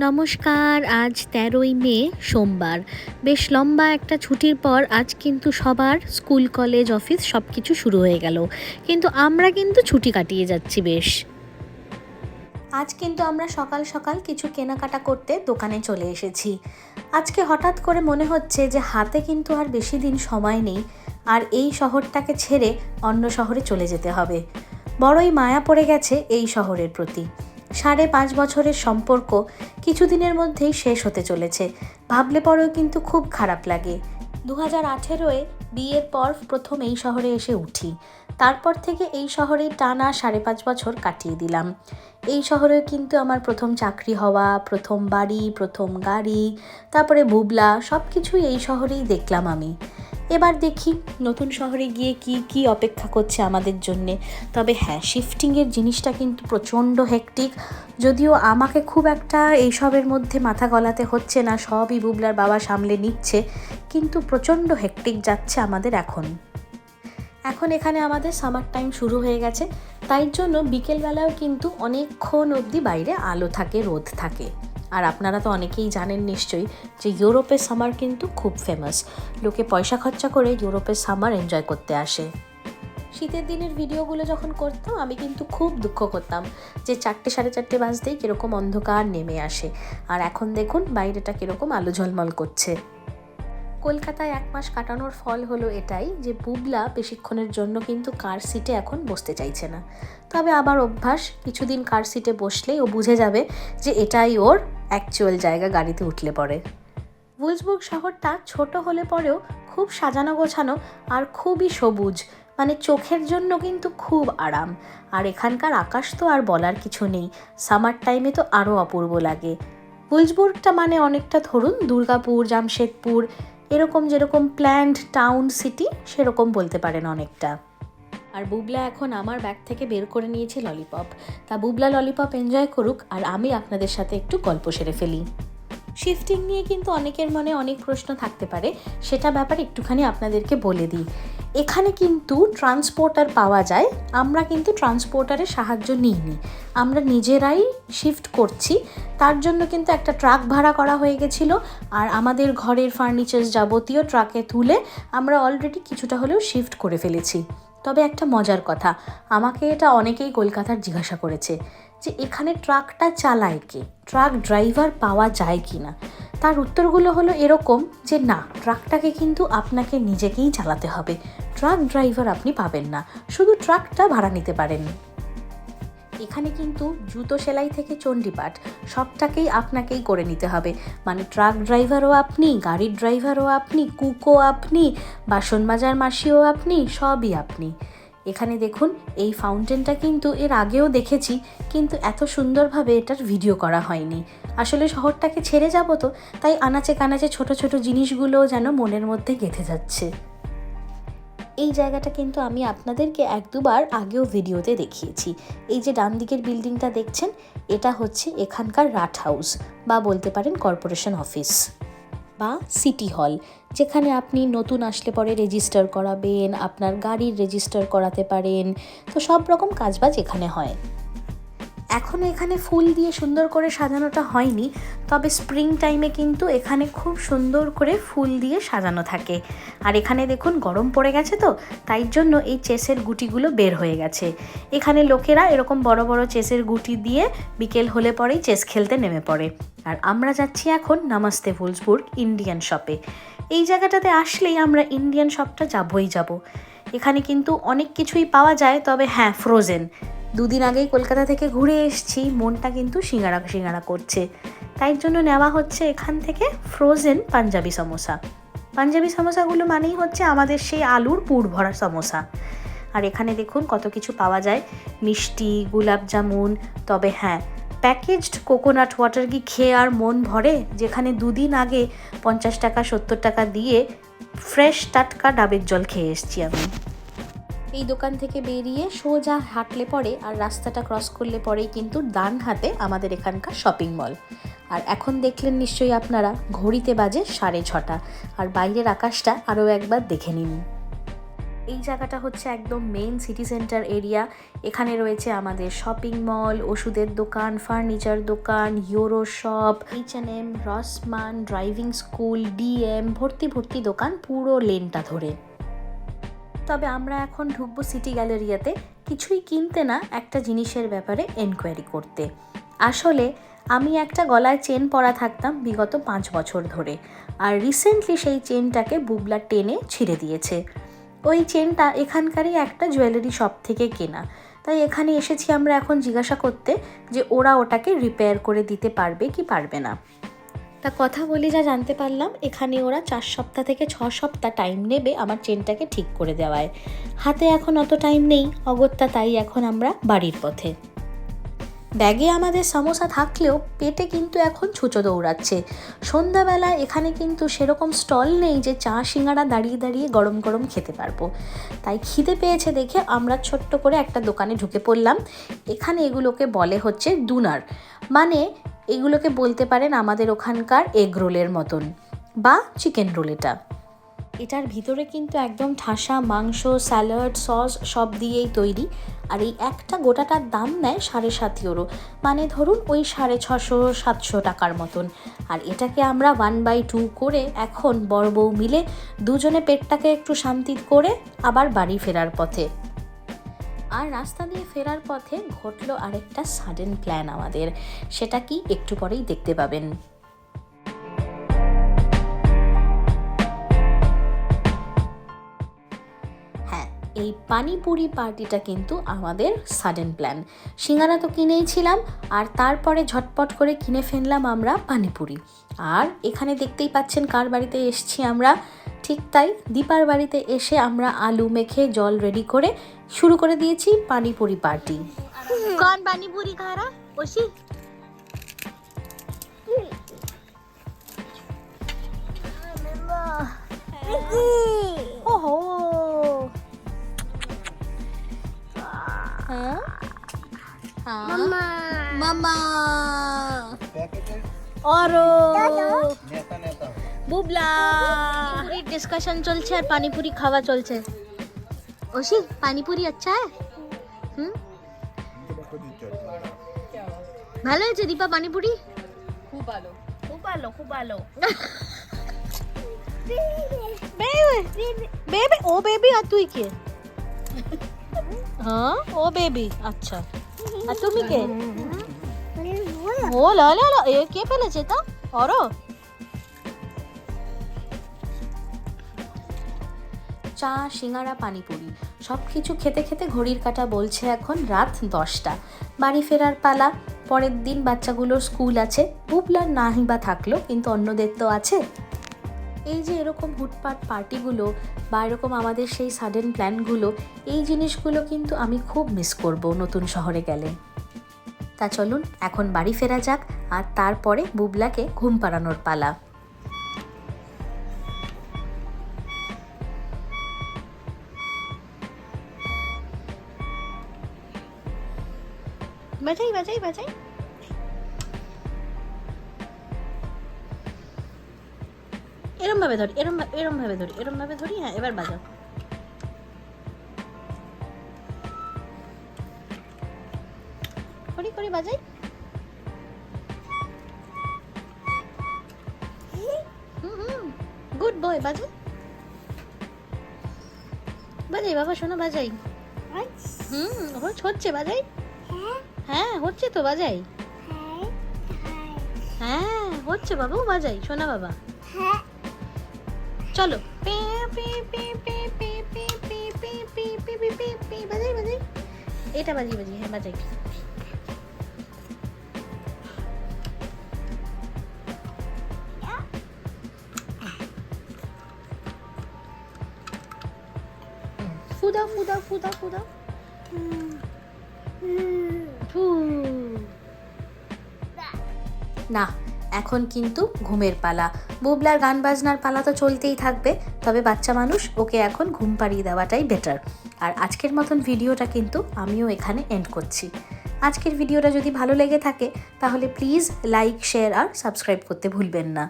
নমস্কার, আজ তেরোই মে, সোমবার। বেশ লম্বা একটা ছুটির পর আজ কিন্তু সবার স্কুল, কলেজ, অফিস সব কিছু শুরু হয়ে গেল। কিন্তু আমরা কিন্তু ছুটি কাটিয়ে যাচ্ছি বেশ। আজ কিন্তু আমরা সকাল সকাল কিছু কেনাকাটা করতে দোকানে চলে এসেছি। আজকে হঠাৎ করে মনে হচ্ছে যে হাতে কিন্তু আর বেশি দিন সময় নেই, আর এই শহরটাকে ছেড়ে অন্য শহরে চলে যেতে হবে। বড়ই মায়া পড়ে গেছে এই শহরের প্রতি। সাড়ে পাঁচ বছরের সম্পর্ক কিছুদিনের মধ্যেই শেষ হতে চলেছে। ভাবলে পরেও কিন্তু খুব খারাপ লাগে। দু হাজার আঠেরোয় বিয়ের পর প্রথম এই শহরে এসে উঠি। তারপর থেকে এই শহরেই টানা সাড়ে পাঁচ বছর কাটিয়ে দিলাম। এই শহরে কিন্তু আমার প্রথম চাকরি হওয়া, প্রথম বাড়ি, প্রথম গাড়ি, তারপরে বুবলা সব কিছুই এই শহরেই দেখলাম আমি। এবার দেখি নতুন শহরে গিয়ে কি কি অপেক্ষা করছে আমাদের জন্যে। তবে হ্যাঁ শিফটিংয়ের জিনিসটা কিন্তু প্রচণ্ড হেকটিক যদিও আমাকে খুব একটা এইসবের মধ্যে মাথা গলাতে হচ্ছে না, সবই বুবলার বাবা সামলে নিচ্ছে, কিন্তু প্রচণ্ড হেকটিক যাচ্ছে আমাদের এখন। এখন এখানে আমাদের সামার টাইম শুরু হয়ে গেছে, তাই জন্য বিকেলবেলাও কিন্তু অনেকক্ষণ অবধি বাইরে আলো থাকে, রোদ থাকে। আর আপনারা তো অনেকেই জানেন নিশ্চয়ই যে ইউরোপের সামার কিন্তু খুব ফেমাস লোকে পয়সা খরচা করে ইউরোপের সামার এনজয় করতে আসে। শীতের দিনের ভিডিওগুলো যখন করতাম, আমি কিন্তু খুব দুঃখ করতাম যে চারটে সাড়ে চারটে বাজতেই কীরকম অন্ধকার নেমে আসে। আর এখন দেখুন বাইরেটা কীরকম আলো ঝলমল করছে। কলকাতায় এক মাস কাটানোর ফল হলো এটাই যে বুবলা বেশিক্ষণের জন্য কিন্তু কার সিটে এখন বসতে চাইছে না। তবে আবার অভ্যাস, কিছুদিন কার সিটে বসলেই ও বুঝে যাবে যে এটাই ওর অ্যাকচুয়াল জায়গা গাড়িতে উঠলে পরে। উলসবুর্গ শহরটা ছোট হলে পরেও খুব সাজানো গোছানো আর খুবই সবুজ মানে চোখের জন্য কিন্তু খুব আরাম। আর এখানকার আকাশ তো আর বলার কিছু নেই সামার টাইমে তো আরও অপূর্ব লাগে। উলসবুর্গটা মানে অনেকটা ধরুন দুর্গাপুর, জামশেদপুর, এরকম যেরকম প্ল্যান্ড টাউন সিটি সেরকম বলতে পারেন অনেকটা। আর বুবলা এখন আমার ব্যাগ থেকে বের করে নিয়েছে ললিপপ। তা বুবলা, ললিপপ এনজয় করুক, আর আমি আপনাদের সাথে একটু গল্প সেরে ফেলি। শিফটিং নিয়ে কিন্তু অনেকের মনে অনেক প্রশ্ন থাকতে পারে, সেটা ব্যাপারে একটুখানি আপনাদেরকে বলে দিই। এখানে কিন্তু ট্রান্সপোর্টার পাওয়া যায়, আমরা কিন্তু ট্রান্সপোর্টারের সাহায্য নিইনি। আমরা নিজেরাই শিফট করছি, তার জন্য কিন্তু একটা ট্রাক ভাড়া করা হয়ে গেছিল, আর আমাদের ঘরের ফার্নিচার যাবতীয় ট্রাকে তুলে আমরা অলরেডি কিছুটা হলেও শিফট করে ফেলেছি। তবে একটা মজার কথা, আমাকে এটা অনেকেই কলকাতার জিজ্ঞাসা করেছে যে এখানে ট্রাকটা চালায় কে? ট্রাক ড্রাইভার পাওয়া যায় কি না তার উত্তরগুলো হলো এরকম যে না, ট্রাকটাকে কিন্তু আপনাকে নিজেকেই চালাতে হবে। ট্রাক ড্রাইভার আপনি পাবেন না। শুধু ট্রাকটা ভাড়া নিতে পারেন এখানে কিন্তু জুতো সেলাই থেকে চণ্ডীপাঠ সবটাকেই আপনাকেই করে নিতে হবে। মানে ট্রাক ড্রাইভারও আপনি, গাড়ির ড্রাইভারও আপনি কুকও আপনি, বাসন মাজার মাসিও আপনি, সবই আপনি। এখানে দেখুন, এই ফাউন্টেনটা কিন্তু এর আগেও দেখেছি, কিন্তু এত সুন্দরভাবে এটার ভিডিও করা হয়নি। আসলে শহরটাকে ছেড়ে যাব তো, তাই আনাচে কানাচে ছোট ছোট জিনিসগুলোও যেন মনের মধ্যে গেঁথে যাচ্ছে। এই জায়গাটা কিন্তু আমি আপনাদেরকে এক দুবার আগেও ভিডিওতে দেখিয়েছি। এই যে ডান দিকের বিল্ডিংটা দেখছেন, এটা হচ্ছে এখানকার রাট হাউস বা বলতে পারেন কর্পোরেশন অফিস বা সিটি হল, যেখানে আপনি নতুন আসলে পরে রেজিস্টার করাবেন, আপনার গাড়ির রেজিস্টার করাতে পারেন। তো সব রকম কাজবাজ এখানে হয়। এখনও এখানে ফুল দিয়ে সুন্দর করে সাজানোটা হয়নি, তবে স্প্রিং টাইমে কিন্তু এখানে খুব সুন্দর করে ফুল দিয়ে সাজানো থাকে। আর এখানে দেখুন গরম পড়ে গেছে তো, তাই জন্য এই চেসের গুটিগুলো বের হয়ে গেছে। এখানে লোকেরা এরকম বড় বড় চেসের গুটি দিয়ে বিকেল হলে পরেই চেস খেলতে নেমে পড়ে। আর আমরা যাচ্ছি এখন নামাস্তে ফুলসবুর্গ ইন্ডিয়ান শপে এই জায়গাটাতে আসলেই আমরা ইন্ডিয়ান শপটা যাবই যাব। এখানে কিন্তু অনেক কিছুই পাওয়া যায়, তবে হ্যাঁ ফ্রোজেন দুদিন আগেই কলকাতা থেকে ঘুরে এসছি, মনটা কিন্তু সিঙ্গারা সিঙ্গারা করছে। তাই জন্য নেওয়া হচ্ছে এখান থেকে ফ্রোজেন পাঞ্জাবি সমোসা। পাঞ্জাবি সমোসাগুলো মানেই হচ্ছে আমাদের সেই আলুর পুর ভরা সমোসা। আর এখানে দেখুন কত কিছু পাওয়া যায়। মিষ্টি গুলাব জামুন, তবে হ্যাঁ প্যাকেজড কোকোনাট ওয়াটার কি খেয়ে আর মন ভরে? যেখানে দুদিন আগে পঞ্চাশ টাকা, সত্তর টাকা দিয়ে ফ্রেশ টাটকা ডাবের জল খেয়ে এসছি আমি। এই দোকান থেকে বেরিয়ে সোজা হাঁটলে পরে আর রাস্তাটা ক্রস করলে পরেই কিন্তু ডান হাতে আমাদের এখানকার শপিং মল আর এখন দেখলেন নিশ্চয়ই আপনারা, ঘড়িতে বাজে সাড়ে ছটা। আর বাইরের আকাশটা আরও একবার দেখে নিন। এই জায়গাটা হচ্ছে একদম মেন সিটি সেন্টার এরিয়া এখানে রয়েছে আমাদের শপিং মল ওষুধের দোকান ফার্নিচার দোকান euro shop H N M Rossmann driving school DM ভর্তি ভর্তি দোকান পুরো লেনটা ধরে। তবে আমরা এখন ঢুকবো সিটি গ্যালারিয়াতে। কিছুই কিনতে না, একটা জিনিসের ব্যাপারে এনকোয়ারি করতে। আসলে, আমি একটা গলায় চেন পরা থাকতাম বিগত পাঁচ বছর ধরে, আর রিসেন্টলি সেই চেনটাকে বুবলা টেনে ছিঁড়ে দিয়েছে। ওই চেনটা এখানকারই একটা জুয়েলারি শপ থেকে কেনা। তাই এখানে এসেছি আমরা এখন জিজ্ঞাসা করতে যে ওরা ওটাকে রিপেয়ার করে দিতে পারবে কি পারবে না। তা কথা বলি, যা জানতে পারলাম, এখানে ওরা চার সপ্তাহ থেকে ছ সপ্তাহ টাইম নেবে আমার চেনটাকে ঠিক করে দেওয়ায়। হাতে এখন অত টাইম নেই, অগত্যা তাই এখন আমরা বাড়ির পথে। ব্যাগে আমাদের সমস্যা থাকলেও পেটে কিন্তু এখন ছুঁচো দৌড়াচ্ছে। সন্ধ্যাবেলা এখানে কিন্তু সেরকম স্টল নেই যে চা সিঙ্গারা দাঁড়িয়ে দাঁড়িয়ে গরম গরম খেতে পারব। তাই খিদে পেয়েছে দেখে আমরা ছোট্ট করে একটা দোকানে ঢুকে পড়লাম। এখানে এগুলোকে বলে হচ্ছে দুনার। মানে এগুলোকে বলতে পারেন আমাদের ওখানকার এগ রোলের মতন বা চিকেন রোল এটা। এটার ভিতরে কিন্তু একদম ঠাসা মাংস, স্যালাড, সস সব দিয়েই তৈরি। আর এই একটা গোটাটার দাম নেয় সাড়ে সাত ইউরো। মানে ধরুন ওই সাড়ে ছশো, সাতশো টাকার মতন। আর এটাকে আমরা ওয়ান বাই টু করে এখন বড় বউ মিলে দুজনে পেটটাকে একটু শান্তি করে আবার বাড়ি ফেরার পথে। আর রাস্তা দিয়ে ফেরার পথে ঘটলো আরেকটা সাডেন প্ল্যান আমাদের। সেটা কি? একটু পরেই দেখতে পাবেন। এই পানিপুরি পার্টিটা কিন্তু আমাদের সাডেন প্ল্যান সিঙ্গারা তো কিনেইছিলাম আর তারপরে ঝটপট করে কিনে ফেললাম আমরা পানিপুরি। আর এখানে দেখতেই পাচ্ছেন কার বাড়িতে এসছি আমরা। ঠিক তাই দীপার বাড়িতে এসে আমরা আলু মেখে জল রেডি করে শুরু করে দিয়েছি পানিপুরি পার্টি কন পানিপুরি খারা মামা। অরো। বুবলা। ডিসকাশন চলছে আর পানিপুরি খাওয়া চলছে। ওশি পানিপুরি আচ্ছা? হুম? ভালো আছে দীপা পানিপুরি? খুব ভালো। খুব ভালো খুব ভালো। বেবি ও বেবি আর তুই কে? হ্যাঁ? ও বেবি আচ্ছা। আর তুমি কে? ও লা লা এ কে ফেলেছে অরো। চা, সিঙ্গারা, পানিপুরি সব কিছু খেতে খেতে ঘড়ির কাঁটা বলছে এখন রাত দশটা। বাড়ি ফেরার পালা, পরের দিন বাচ্চাগুলোর স্কুল আছে। বুবলার নাহি বা থাকল, কিন্তু অন্যদের তো আছে। এই যে এরকম হুটপাট পার্টিগুলো বা এরকম আমাদের সেই সাডেন প্ল্যানগুলো এই জিনিসগুলো কিন্তু আমি খুব মিস করব নতুন শহরে গেলে। তা চলুন, এখন বাড়ি ফেরা যাক আর তারপরে বুবলাকে ঘুম পাড়ানোর পালা। বাজাই বাজাই বাজাই। এরম ভাবে ধরি এরম ভা- এরম ভাবে ধরি এরম ভাবে ধরি হ্যাঁ এবার বাজাও। করি করি বাজাই। গুড বয় বাজাই বাজাই বাবা শোনো বাজাই। হুম হচ্ছে- বাজাই। হ্যাঁ হচ্ছে তো বাজাই। হ্যাঁ হচ্ছে বাবু বাজাই শোনা বাবা। চলো। এটা বাজি বাজি হ্যাঁ বাজাই। ফুদা ফুদা ফুদা ফুদা না। এখন কিন্তু ঘুমের পালা। বুবলার গান বাজনার পালা তো চলতেই থাকবে, তবে বাচ্চা মানুষ ওকে এখন ঘুম পাড়িয়ে দেওয়াটাই বেটার আর আজকের মতন ভিডিওটা কিন্তু আমিও এখানে এন্ড করছি। আজকের ভিডিওটা যদি ভালো লেগে থাকে, তাহলে প্লিজ লাইক শেয়ার আর সাবস্ক্রাইব করতে ভুলবেন না।